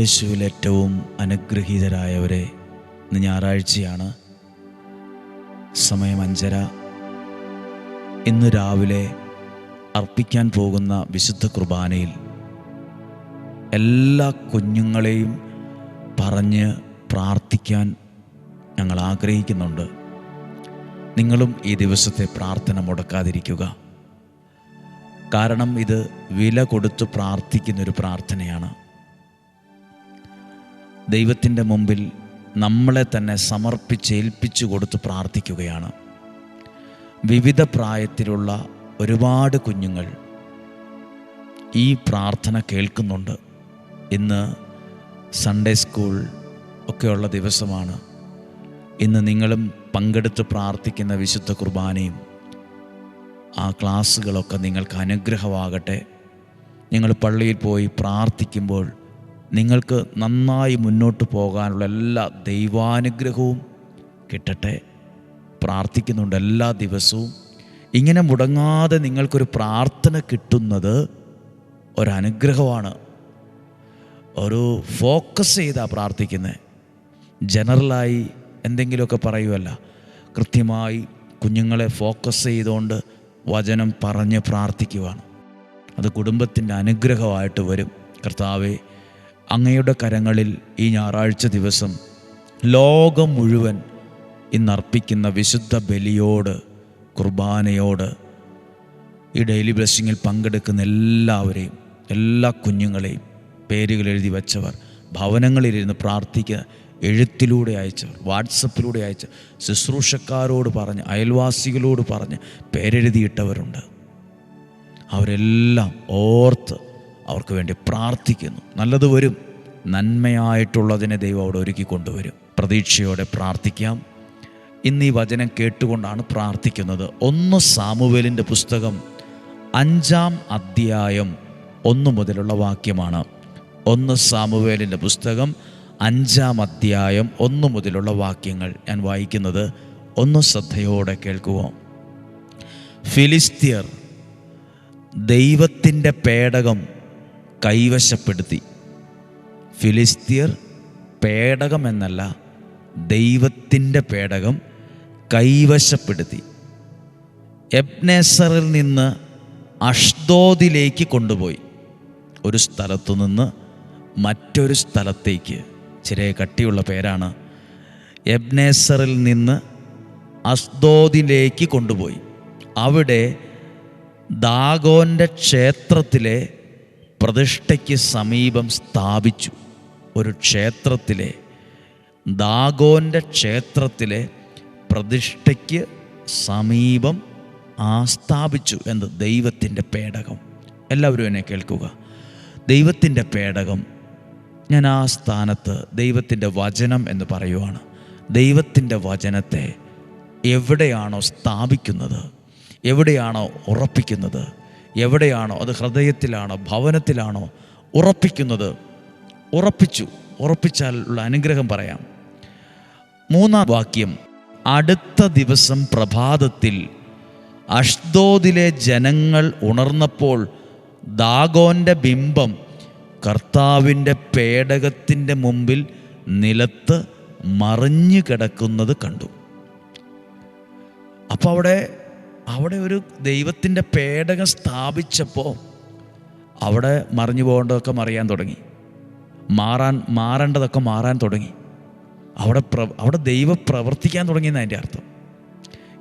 യേശുവിൽ ഏറ്റവും അനുഗ്രഹീതരായവരെ ഇന്ന് ഞായറാഴ്ചയാണ്. സമയം അഞ്ചര. ഇന്ന് രാവിലെ അർപ്പിക്കാൻ പോകുന്ന വിശുദ്ധ കുർബാനയിൽ എല്ലാ കുഞ്ഞുങ്ങളെയും പറഞ്ഞ് പ്രാർത്ഥിക്കാൻ ഞങ്ങൾ ആഗ്രഹിക്കുന്നുണ്ട്. നിങ്ങളും ഈ ദിവസത്തെ പ്രാർത്ഥന മുടക്കാതിരിക്കുക. കാരണം ഇത് വില കൊടുത്ത് പ്രാർത്ഥിക്കുന്നൊരു പ്രാർത്ഥനയാണ്. ദൈവത്തിന്റെ മുമ്പിൽ നമ്മളെ തന്നെ സമർപ്പിച്ച് ഏൽപ്പിച്ചു കൊടുത്ത് പ്രാർത്ഥിക്കുകയാണ്. വിവിധ പ്രായത്തിലുള്ള ഒരുപാട് കുഞ്ഞുങ്ങൾ ഈ പ്രാർത്ഥന കേൾക്കുന്നുണ്ട്. ഇന്ന് സൺഡേ സ്കൂൾ ഒക്കെയുള്ള ദിവസമാണ്. ഇന്ന് നിങ്ങളും പങ്കെടുത്ത് പ്രാർത്ഥിക്കുന്ന വിശുദ്ധ കുർബാനയും ആ ക്ലാസ്സുകളൊക്കെ നിങ്ങൾക്ക് അനുഗ്രഹമാകട്ടെ. നിങ്ങൾ പള്ളിയിൽ പോയി പ്രാർത്ഥിക്കുമ്പോൾ നിങ്ങൾക്ക് നന്നായി മുന്നോട്ട് പോകാനുള്ള എല്ലാ ദൈവാനുഗ്രഹവും കിട്ടട്ടെ. പ്രാർത്ഥിക്കുന്നുണ്ട് എല്ലാ ദിവസവും. ഇങ്ങനെ മുടങ്ങാതെ നിങ്ങൾക്കൊരു പ്രാർത്ഥന കിട്ടുന്നത് ഒരനുഗ്രഹമാണ്. ഒരു ഫോക്കസ് ചെയ്താ പ്രാർത്ഥിക്കുന്നത് ജനറലായി എന്തെങ്കിലുമൊക്കെ പറയുമല്ല കൃത്യമായി കുഞ്ഞുങ്ങളെ ഫോക്കസ് ചെയ്തുകൊണ്ട് വചനം പറഞ്ഞ് പ്രാർത്ഥിക്കുവാണ്. അത് കുടുംബത്തിന്റെ അനുഗ്രഹമായിട്ട് വരും. കർത്താവെ അങ്ങയുടെ കരങ്ങളിൽ ഈ ഞായറാഴ്ച ദിവസം ലോകം മുഴുവൻ ഇന്നർപ്പിക്കുന്ന വിശുദ്ധ ബലിയോട് കുർബാനയോട് ഈ ഡെയിലി ബ്ലെസ്സിങ്ങിൽ പങ്കെടുക്കുന്ന എല്ലാവരെയും എല്ലാ കുഞ്ഞുങ്ങളെയും പേരുകൾ എഴുതി വച്ചവർ ഭവനങ്ങളിലിരുന്ന് പ്രാർത്ഥിക്കുക എഴുത്തിലൂടെ അയച്ചവർ വാട്സപ്പിലൂടെ അയച്ച ശുശ്രൂഷക്കാരോട് പറഞ്ഞ് അയൽവാസികളോട് പറഞ്ഞ് പേരെഴുതിയിട്ടവരുണ്ട്. അവരെല്ലാം ഓർത്ത് അവർക്ക് വേണ്ടി പ്രാർത്ഥിക്കുന്നു. നല്ലത് വരും. നന്മയായിട്ടുള്ളതിനെ ദൈവം അവിടെ ഒരുക്കി കൊണ്ടുവരും. പ്രതീക്ഷയോടെ പ്രാർത്ഥിക്കാം. ഇന്ന് ഈ വചനം കേട്ടുകൊണ്ടാണ് പ്രാർത്ഥിക്കുന്നത്. ഒന്ന് സാമുവേലിന്റെ പുസ്തകം അഞ്ചാം അധ്യായം ഒന്ന് മുതലുള്ള വാക്യമാണ്. ഒന്ന് സാമുവേലിന്റെ പുസ്തകം അഞ്ചാം അധ്യായം ഒന്ന് മുതലുള്ള വാക്യങ്ങൾ ഞാൻ വായിക്കുന്നത്. ഒന്ന് ശ്രദ്ധയോടെ കേൾക്കുവോ? ഫിലിസ്തീർ ദൈവത്തിന്റെ പേടകം കൈവശപ്പെടുത്തി. ഫിലിസ്തീർ പേടകമെന്നല്ല ദൈവത്തിന്റെ പേടകം കൈവശപ്പെടുത്തി. എബ്നേസറിൽ നിന്ന് അഷ്ദോദിലേക്ക് കൊണ്ടുപോയി. ഒരു സ്ഥലത്തു നിന്ന് മറ്റൊരു സ്ഥലത്തേക്ക്. ചെറിയ കട്ടിയുള്ള പേരാണ്. എബ്നേസറിൽ നിന്ന് അസ്ദോദിലേക്ക് കൊണ്ടുപോയി. അവിടെ ദാഗോന്റെ ക്ഷേത്രത്തിലെ പ്രതിഷ്ഠയ്ക്ക് സമീപം സ്ഥാപിച്ചു. ഒരു ക്ഷേത്രത്തിലെ ദാഗോന്റെ ക്ഷേത്രത്തിലെ പ്രതിഷ്ഠയ്ക്ക് സമീപം ആസ്ഥാപിച്ചു എന്ന് ദൈവത്തിന്റെ പേടകം. എല്ലാവരും എന്നെ കേൾക്കുക. ദൈവത്തിന്റെ പേടകം. ഞാൻ ആ സ്ഥാനത്ത് ദൈവത്തിന്റെ വചനം എന്ന് പറയുവാണ്. ദൈവത്തിന്റെ വചനത്തെ എവിടെയാണോ സ്ഥാപിക്കുന്നത്? എവിടെയാണോ ഉറപ്പിക്കുന്നത്? എവിടെയാണോ അത് ഹൃദയത്തിലാണോ ഭവനത്തിലാണോ ഉറപ്പിക്കുന്നത്? ഉറപ്പിച്ചു. ഉറപ്പിച്ചാൽ ഉള്ള അനുഗ്രഹം പറയാം. മൂന്നാം വാക്യം. അടുത്ത ദിവസം പ്രഭാതത്തിൽ അഷ്ദോദിലെ ജനങ്ങൾ ഉണർന്നപ്പോൾ ദാഗോന്റെ ബിംബം കർത്താവിന്റെ പേടകത്തിന്റെ മുമ്പിൽ നിലത്ത് മറിഞ്ഞു കിടക്കുന്നത് കണ്ടു. അപ്പോൾ അവിടെ അവിടെ ഒരു ദൈവത്തിന്റെ പേടകം സ്ഥാപിച്ചപ്പോൾ അവിടെ മറിഞ്ഞു പോകേണ്ടതൊക്കെ മറിയാൻ തുടങ്ങി. മാറാൻ മാറേണ്ടതൊക്കെ മാറാൻ തുടങ്ങി. അവിടെ പ്ര അവിടെ ദൈവം പ്രവർത്തിക്കാൻ തുടങ്ങിയെന്ന് അതിന്റെ അർത്ഥം.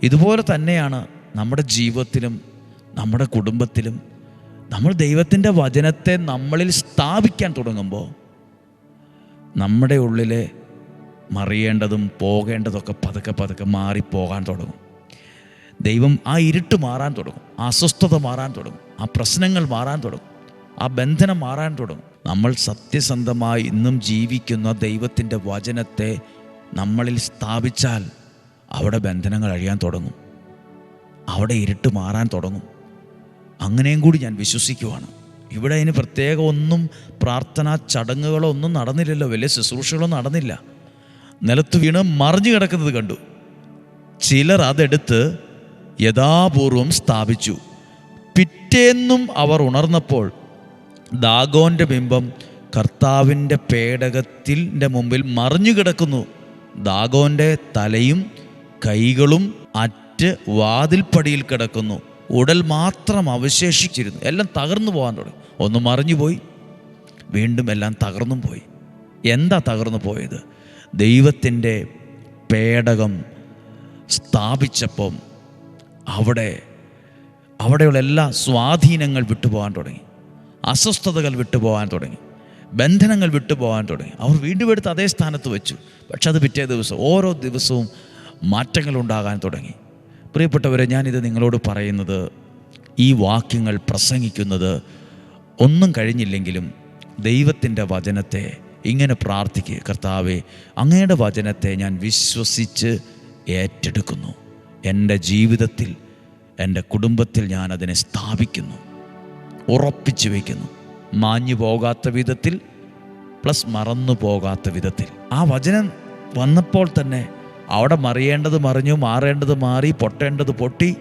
ഇതുപോലെ തന്നെയാണ് നമ്മുടെ ജീവിതത്തിലും നമ്മുടെ കുടുംബത്തിലും നമ്മൾ ദൈവത്തിന്റെ വചനത്തെ നമ്മളിൽ സ്ഥാപിക്കാൻ തുടങ്ങുമ്പോൾ നമ്മുടെ ഉള്ളിലെ മറിയേണ്ടതും പോകേണ്ടതൊക്കെ പതുക്കെ പതുക്കെ മാറിപ്പോകാൻ തുടങ്ങും. ദൈവം ആ ഇരുട്ട് മാറാൻ തുടങ്ങും ആ അസ്വസ്ഥത മാറാൻ തുടങ്ങും ആ പ്രശ്നങ്ങൾ മാറാൻ തുടങ്ങും ആ ബന്ധനം മാറാൻ തുടങ്ങും. നമ്മൾ സത്യസന്ധമായി ഇന്നും ജീവിക്കുന്ന ദൈവത്തിന്റെ വചനത്തെ നമ്മളിൽ സ്ഥാപിച്ചാൽ അവിടെ ബന്ധനങ്ങൾ അഴിയാൻ തുടങ്ങും. അവിടെ ഇരുട്ട് മാറാൻ തുടങ്ങും. അങ്ങനെയും കൂടി ഞാൻ വിശ്വസിക്കുവാണ്. ഇവിടെ അതിന് പ്രത്യേക ഒന്നും പ്രാർത്ഥനാ ചടങ്ങുകളോ ഒന്നും നടന്നില്ലല്ലോ. വലിയ ശുശ്രൂഷകളോ നടന്നില്ല. നിലത്ത് വീണ് മറിഞ്ഞു കിടക്കുന്നത് കണ്ടു. ചിലർ അതെടുത്ത് യഥാപൂർവം സ്ഥാപിച്ചു. പിറ്റേന്നും അവർ ഉണർന്നപ്പോൾ ദാഗോന്റെ ബിംബം കർത്താവിന്റെ പേടകത്തിന്റെ മുമ്പിൽ മറിഞ്ഞു കിടക്കുന്നു. ദാഗോന്റെ തലയും കൈകളും അറ്റ് വാതിൽപ്പടിയിൽ കിടക്കുന്നു. ഉടൽ മാത്രം അവശേഷിച്ചിരുന്നു. എല്ലാം തകർന്നു പോകാൻ തുടങ്ങി. ഒന്ന് മറിഞ്ഞു പോയി. വീണ്ടും എല്ലാം തകർന്നും പോയി. എന്താ തകർന്നു പോയത്? ദൈവത്തിന്റെ പേടകം സ്ഥാപിച്ചപ്പം അവിടെ അവിടെയുള്ള എല്ലാ സ്വാധീനങ്ങൾ വിട്ടുപോകാൻ തുടങ്ങി. അസ്വസ്ഥതകൾ വിട്ടുപോകാൻ തുടങ്ങി. ബന്ധനങ്ങൾ വിട്ടുപോകാൻ തുടങ്ങി. അവർ വീണ്ടും എടുത്ത് അതേ സ്ഥാനത്ത് വെച്ചു. പക്ഷെ അത് പിറ്റേ ദിവസം ഓരോ ദിവസവും മാറ്റങ്ങൾ ഉണ്ടാകാൻ തുടങ്ങി. പ്രിയപ്പെട്ടവരെ ഞാനിത് നിങ്ങളോട് പറയുന്നത് ഈ വാക്യങ്ങൾ പ്രസംഗിക്കുന്നത് ഒന്നും കഴിഞ്ഞില്ലെങ്കിലും ദൈവത്തിന്റെ വചനത്തെ ഇങ്ങനെ പ്രാർത്ഥിക്കുക കർത്താവെ അങ്ങയുടെ വചനത്തെ ഞാൻ വിശ്വസിച്ച് ഏറ്റെടുക്കുന്നു. എന്റെ ജീവിതത്തിൽ എന്റെ കുടുംബത്തിൽ ഞാൻ അതിനെ സ്ഥാപിക്കുന്നു. ഉറപ്പിച്ചു വയ്ക്കുന്നു മാഞ്ഞു പോകാത്ത വിധത്തിൽ പ്ലസ് മറന്നു പോകാത്ത വിധത്തിൽ. ആ വചനം വന്നപ്പോൾ തന്നെ അവിടെ മറിയേണ്ടത് മറിഞ്ഞു മാറേണ്ടത് മാറി പൊട്ടേണ്ടത് പൊട്ടി.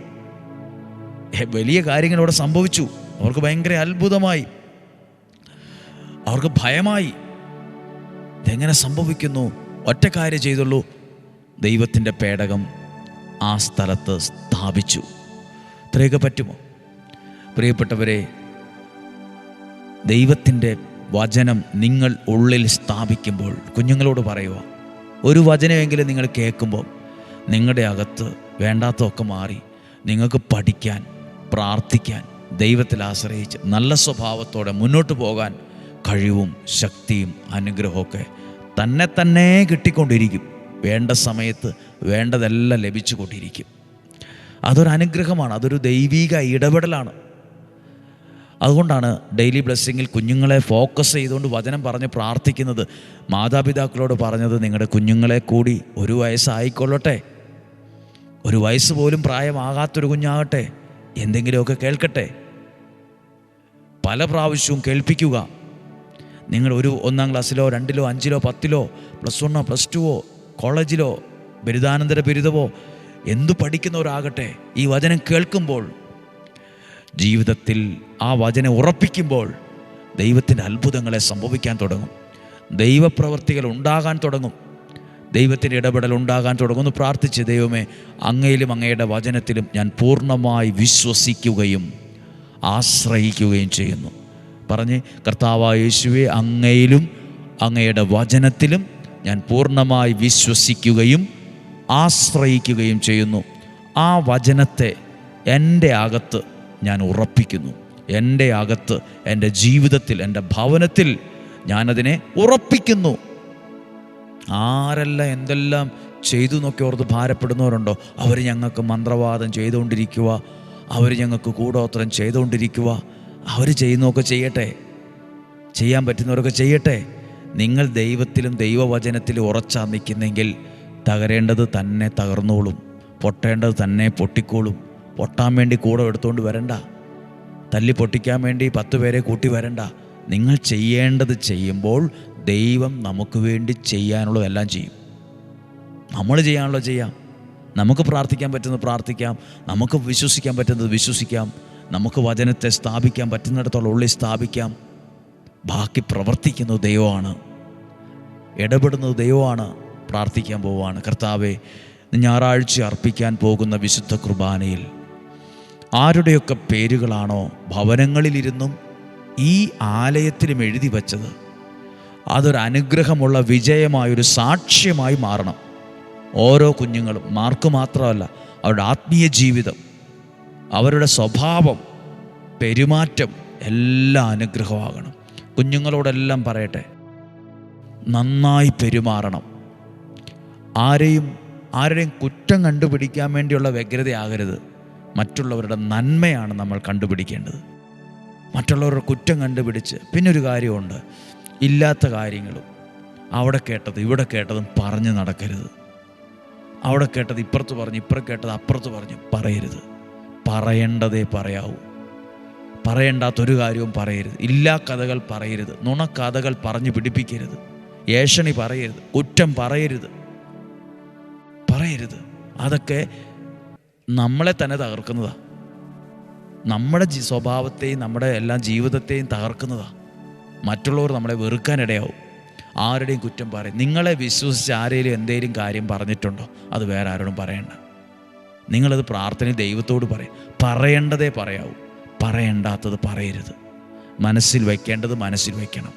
വലിയ കാര്യങ്ങൾ ഇവിടെ സംഭവിച്ചു. അവർക്ക് ഭയങ്കര അത്ഭുതമായി. അവർക്ക് ഭയമായി. ഇതെങ്ങനെ സംഭവിക്കുന്നു? ഒറ്റ കാര്യം ചെയ്തുള്ളൂ. ദൈവത്തിന്റെ പേടകം ആ സ്ഥലത്ത് സ്ഥാപിച്ചു. ഇത്രയൊക്കെ പറ്റുമോ? പ്രിയപ്പെട്ടവരെ ദൈവത്തിന്റെ വചനം നിങ്ങൾ ഉള്ളിൽ സ്ഥാപിക്കുമ്പോൾ കുഞ്ഞുങ്ങളോട് പറയുക ഒരു വചനമെങ്കിലും നിങ്ങൾ കേൾക്കുമ്പോൾ നിങ്ങളുടെ അകത്ത് വേണ്ടാത്തതൊക്കെ മാറി നിങ്ങൾക്ക് പഠിക്കാൻ പ്രാർത്ഥിക്കാൻ ദൈവത്തിൽ ആശ്രയിച്ച് നല്ല സ്വഭാവത്തോടെ മുന്നോട്ട് പോകാൻ കഴിവും ശക്തിയും അനുഗ്രഹമൊക്കെ തന്നെ തന്നെ കിട്ടിക്കൊണ്ടിരിക്കും. വേണ്ട സമയത്ത് വേണ്ടതെല്ലാം ലഭിച്ചുകൊണ്ടിരിക്കും. അതൊരു അനുഗ്രഹമാണ് അതൊരു ദൈവിക ഇടപെടലാണ്. അതുകൊണ്ടാണ് ഡെയിലി ബ്ലെസ്സിങ്ങിൽ കുഞ്ഞുങ്ങളെ ഫോക്കസ് ചെയ്തുകൊണ്ട് വചനം പറഞ്ഞ് പ്രാർത്ഥിക്കുന്നത്. മാതാപിതാക്കളോട് പറഞ്ഞത് നിങ്ങളുടെ കുഞ്ഞുങ്ങളെ കൂടി ഒരു വയസ്സായിക്കൊള്ളട്ടെ. ഒരു വയസ്സ് പോലും പ്രായമാകാത്തൊരു കുഞ്ഞാകട്ടെ. എന്തെങ്കിലുമൊക്കെ കേൾക്കട്ടെ. പല പ്രാവശ്യവും കേൾപ്പിക്കുക. നിങ്ങൾ ഒരു ഒന്നാം ക്ലാസ്സിലോ രണ്ടിലോ അഞ്ചിലോ പത്തിലോ പ്ലസ് വണ്ണോ പ്ലസ് ടുവോ കോളേജിലോ ബിരുദാനന്തര ബിരുദമോ എന്തു പഠിക്കുന്നവരാകട്ടെ. ഈ വചനം കേൾക്കുമ്പോൾ ജീവിതത്തിൽ ആ വചനം ഉറപ്പിക്കുമ്പോൾ ദൈവത്തിന്റെ അത്ഭുതങ്ങളെ സംഭവിക്കാൻ തുടങ്ങും. ദൈവപ്രവർത്തികൾ ഉണ്ടാകാൻ തുടങ്ങും. ദൈവത്തിന്റെ ഇടപെടൽ ഉണ്ടാകാൻ തുടങ്ങുന്നു പ്രാർത്ഥിച്ച് ദൈവമേ അങ്ങയിലും അങ്ങയുടെ വചനത്തിലും ഞാൻ പൂർണമായി വിശ്വസിക്കുകയും ആശ്രയിക്കുകയും ചെയ്യുന്നു. പറഞ്ഞ് കർത്താവായ യേശുവെ അങ്ങയിലും അങ്ങയുടെ വചനത്തിലും ഞാൻ പൂർണമായി വിശ്വസിക്കുകയും ആശ്രയിക്കുകയും ചെയ്യുന്നു. ആ വചനത്തെ എന്റെ അകത്ത് ഞാൻ ഉറപ്പിക്കുന്നു. എന്റെ അകത്ത് എന്റെ ജീവിതത്തിൽ എന്റെ ഭവനത്തിൽ ഞാനതിനെ ഉറപ്പിക്കുന്നു. ആരെല്ലാം എന്തെല്ലാം ചെയ്തു എന്നൊക്കെ ഓർത്ത് ഭാരപ്പെടുന്നവരുണ്ടോ? അവർ ഞങ്ങൾക്ക് മന്ത്രവാദം ചെയ്തുകൊണ്ടിരിക്കുക അവർ ഞങ്ങൾക്ക് കൂടോത്രം ചെയ്തുകൊണ്ടിരിക്കുക അവർ ചെയ്യുന്നൊക്കെ ചെയ്യട്ടെ. ചെയ്യാൻ പറ്റുന്നവരൊക്കെ ചെയ്യട്ടെ. നിങ്ങൾ ദൈവത്തിലും ദൈവവചനത്തിലും ഉറച്ചാ നിൽക്കുന്നെങ്കിൽ തകരേണ്ടത് തന്നെ തകർന്നോളും. പൊട്ടേണ്ടത് തന്നെ പൊട്ടിക്കോളും. പൊട്ടാൻ വേണ്ടി കൂടെ എടുത്തുകൊണ്ട് വരണ്ട. തല്ലി പൊട്ടിക്കാൻ വേണ്ടി പത്ത് പേരെ കൂട്ടി വരണ്ട. നിങ്ങൾ ചെയ്യേണ്ടത് ചെയ്യുമ്പോൾ ദൈവം നമുക്ക് വേണ്ടി ചെയ്യാനുള്ളതെല്ലാം ചെയ്യും. നമ്മൾ ചെയ്യാനുള്ളത് ചെയ്യാം. നമുക്ക് പ്രാർത്ഥിക്കാൻ പറ്റുന്നത് പ്രാർത്ഥിക്കാം. നമുക്ക് വിശ്വസിക്കാൻ പറ്റുന്നത് വിശ്വസിക്കാം. നമുക്ക് വചനത്തെ സ്ഥാപിക്കാൻ പറ്റുന്നിടത്തോളം ഉള്ളിൽ സ്ഥാപിക്കാം. ബാക്കി പ്രവർത്തിക്കുന്നത് ദൈവമാണ്. ഇടപെടുന്നത് ദൈവമാണ്. പ്രാർത്ഥിക്കാൻ പോവുകയാണ് കർത്താവെ ഞായറാഴ്ച അർപ്പിക്കാൻ പോകുന്ന വിശുദ്ധ കുർബാനയിൽ ആരുടെയൊക്കെ പേരുകളാണോ ഭവനങ്ങളിലിരുന്നും ഈ ആലയത്തിലും എഴുതി വച്ചത്? അതൊരു അനുഗ്രഹമുള്ള വിജയമായൊരു സാക്ഷ്യമായി മാറണം. ഓരോ കുഞ്ഞുങ്ങളും മാർക്ക് മാത്രമല്ല അവരുടെ ആത്മീയ ജീവിതം അവരുടെ സ്വഭാവം പെരുമാറ്റം എല്ലാം അനുഗ്രഹമാകണം. കുഞ്ഞുങ്ങളോടെല്ലാം പറയട്ടെ നന്നായി പെരുമാറണം. ആരെയും ആരുടെയും കുറ്റം കണ്ടുപിടിക്കാൻ വേണ്ടിയുള്ള വ്യഗ്രതയാകരുത്. മറ്റുള്ളവരുടെ നന്മയാണ് നമ്മൾ കണ്ടുപിടിക്കേണ്ടത്. മറ്റുള്ളവരുടെ കുറ്റം കണ്ടുപിടിച്ച് പിന്നെ ഒരു കാര്യമുണ്ട്. ഇല്ലാത്ത കാര്യങ്ങളും അവിടെ കേട്ടത് ഇവിടെ കേട്ടതും പറഞ്ഞ് നടക്കരുത്. അവിടെ കേട്ടത് ഇപ്പുറത്ത് പറഞ്ഞ് ഇപ്പുറം കേട്ടത് അപ്പുറത്ത് പറഞ്ഞ് പറയരുത്. പറയേണ്ടതേ പറയാവൂ. പറയേണ്ടാത്തൊരു കാര്യവും പറയരുത്. ഇല്ലാ കഥകൾ പറയരുത്. നുണക്കഥകൾ പറഞ്ഞ് പിടിപ്പിക്കരുത്. ഏഷണി പറയരുത്. കുറ്റം പറയരുത്. പറയരുത്. അതൊക്കെ നമ്മളെ തന്നെ തകർക്കുന്നതാ. നമ്മുടെ സ്വഭാവത്തെയും നമ്മുടെ എല്ലാ ജീവിതത്തെയും തകർക്കുന്നതാ. മറ്റുള്ളവർ നമ്മളെ വെറുക്കാനിടയാവും. ആരുടെയും കുറ്റം പറയും. നിങ്ങളെ വിശ്വസിച്ച് ആരെങ്കിലും എന്തെങ്കിലും കാര്യം പറഞ്ഞിട്ടുണ്ടോ? അത് വേറെ ആരോടും പറയണ്ട. നിങ്ങളത് പ്രാർത്ഥന ദൈവത്തോട് പറയും. പറയേണ്ടതേ പറയാവൂ. പറയേണ്ടാത്തത് പറയരുത്. മനസ്സിൽ വയ്ക്കേണ്ടത് മനസ്സിൽ വയ്ക്കണം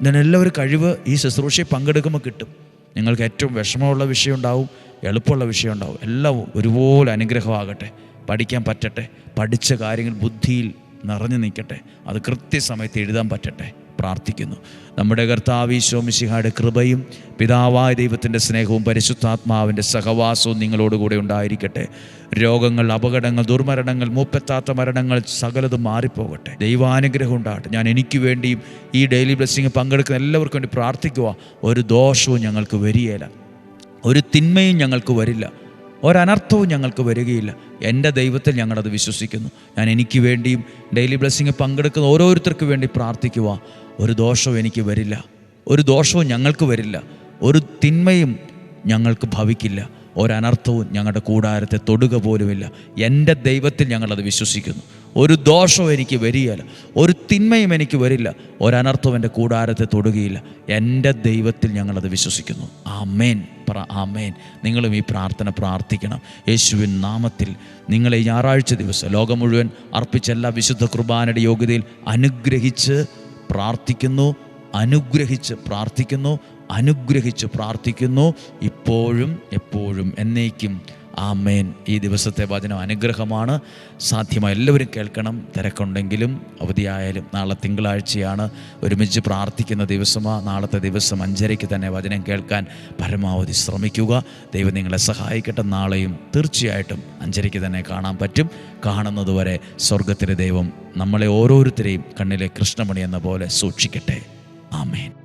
ഇതിനെല്ലാം ഒരു കഴിവ് ഈ ശുശ്രൂഷയിൽ പങ്കെടുക്കുമ്പോൾ കിട്ടും. നിങ്ങൾക്ക് ഏറ്റവും വിഷമമുള്ള വിഷയം ഉണ്ടാവും എളുപ്പമുള്ള വിഷയം ഉണ്ടാവും. എല്ലാം ഒരുപോലെ അനുഗ്രഹമാകട്ടെ പഠിക്കാൻ പറ്റട്ടെ പഠിച്ച കാര്യങ്ങൾ ബുദ്ധിയിൽ നിറഞ്ഞു നിൽക്കട്ടെ അത് കൃത്യസമയത്ത് എഴുതാൻ പറ്റട്ടെ. പ്രാർത്ഥിക്കുന്നു. നമ്മുടെ കർത്താവീശോമിശിഹായുടെ കൃപയും പിതാവായ ദൈവത്തിന്റെ സ്നേഹവും പരിശുദ്ധാത്മാവിന്റെ സഹവാസവും നിങ്ങളോടുകൂടെ ഉണ്ടായിരിക്കട്ടെ. രോഗങ്ങൾ അപകടങ്ങൾ ദുർമരണങ്ങൾ മൂപ്പെത്താത്ത മരണങ്ങൾ സകലതും മാറിപ്പോകട്ടെ. ദൈവാനുഗ്രഹം ഉണ്ടാകട്ടെ. ഞാൻ എനിക്ക് വേണ്ടിയും ഈ ഡെയിലി ബ്ലെസ്സിങ് പങ്കെടുക്കുന്ന എല്ലാവർക്കും വേണ്ടി പ്രാർത്ഥിക്കുക. ഒരു ദോഷവും ഞങ്ങൾക്ക് വരികയില്ല. ഒരു തിന്മയും ഞങ്ങൾക്ക് വരില്ല. ഒരനർത്ഥവും ഞങ്ങൾക്ക് വരികയില്ല. എന്റെ ദൈവത്തിൽ ഞങ്ങളത് വിശ്വസിക്കുന്നു. ഞാൻ എനിക്ക് വേണ്ടിയും ഡെയിലി ബ്ലെസ്സിങ് പങ്കെടുക്കുന്ന ഓരോരുത്തർക്ക് വേണ്ടി പ്രാർത്ഥിക്കുക. ഒരു ദോഷവും എനിക്ക് വരില്ല. ഒരു ദോഷവും ഞങ്ങൾക്ക് വരില്ല. ഒരു തിന്മയും ഞങ്ങൾക്ക് ഭവിക്കില്ല. ഒരനർത്ഥവും ഞങ്ങളുടെ കൂടാരത്തെ തൊടുക പോലുമില്ല. എന്റെ ദൈവത്തിൽ ഞങ്ങളത് വിശ്വസിക്കുന്നു. ഒരു ദോഷവും എനിക്ക് വരികയില്ല. ഒരു തിന്മയും എനിക്ക് വരില്ല. ഒരനർത്ഥവും എന്റെ കൂടാരത്തെ തൊടുകയില്ല. എന്റെ ദൈവത്തിൽ ഞങ്ങളത് വിശ്വസിക്കുന്നു. ആമേൻ. പറ ആമേൻ. നിങ്ങളും ഈ പ്രാർത്ഥന പ്രാർത്ഥിക്കണം. യേശുവിൻ നാമത്തിൽ നിങ്ങളെ ഞായറാഴ്ച ദിവസം ലോകം മുഴുവൻ അർപ്പിച്ച എല്ലാ വിശുദ്ധ കുർബാനയുടെ യോഗ്യതയിൽ അനുഗ്രഹിച്ച് പ്രാർത്ഥിക്കുന്നു അനുഗ്രഹിച്ച് പ്രാർത്ഥിക്കുന്നു അനുഗ്രഹിച്ച് പ്രാർത്ഥിക്കുന്നു. ഇപ്പോഴും എപ്പോഴും എന്നേക്കും ആമേൻ. ഈ ദിവസത്തെ വചനം അനുഗ്രഹമാണ്. സാധ്യമായി എല്ലാവരും കേൾക്കണം. തിരക്കുണ്ടെങ്കിലും അവധിയായാലും നാളെ തിങ്കളാഴ്ചയാണ് ഒരുമിച്ച് പ്രാർത്ഥിക്കുന്ന ദിവസമാണ് നാളത്തെ ദിവസം അഞ്ചരയ്ക്ക് തന്നെ വചനം കേൾക്കാൻ പരമാവധി ശ്രമിക്കുക. ദൈവം നിങ്ങളെ സഹായിക്കട്ടെ. നാളെയും തീർച്ചയായിട്ടും അഞ്ചരയ്ക്ക് തന്നെ കാണാൻ പറ്റും. കാണുന്നതുവരെ സ്വർഗത്തിലെ ദൈവം നമ്മളെ ഓരോരുത്തരെയും കണ്ണിലെ കൃഷ്ണമണി എന്ന പോലെ സൂക്ഷിക്കട്ടെ. ആമേൻ.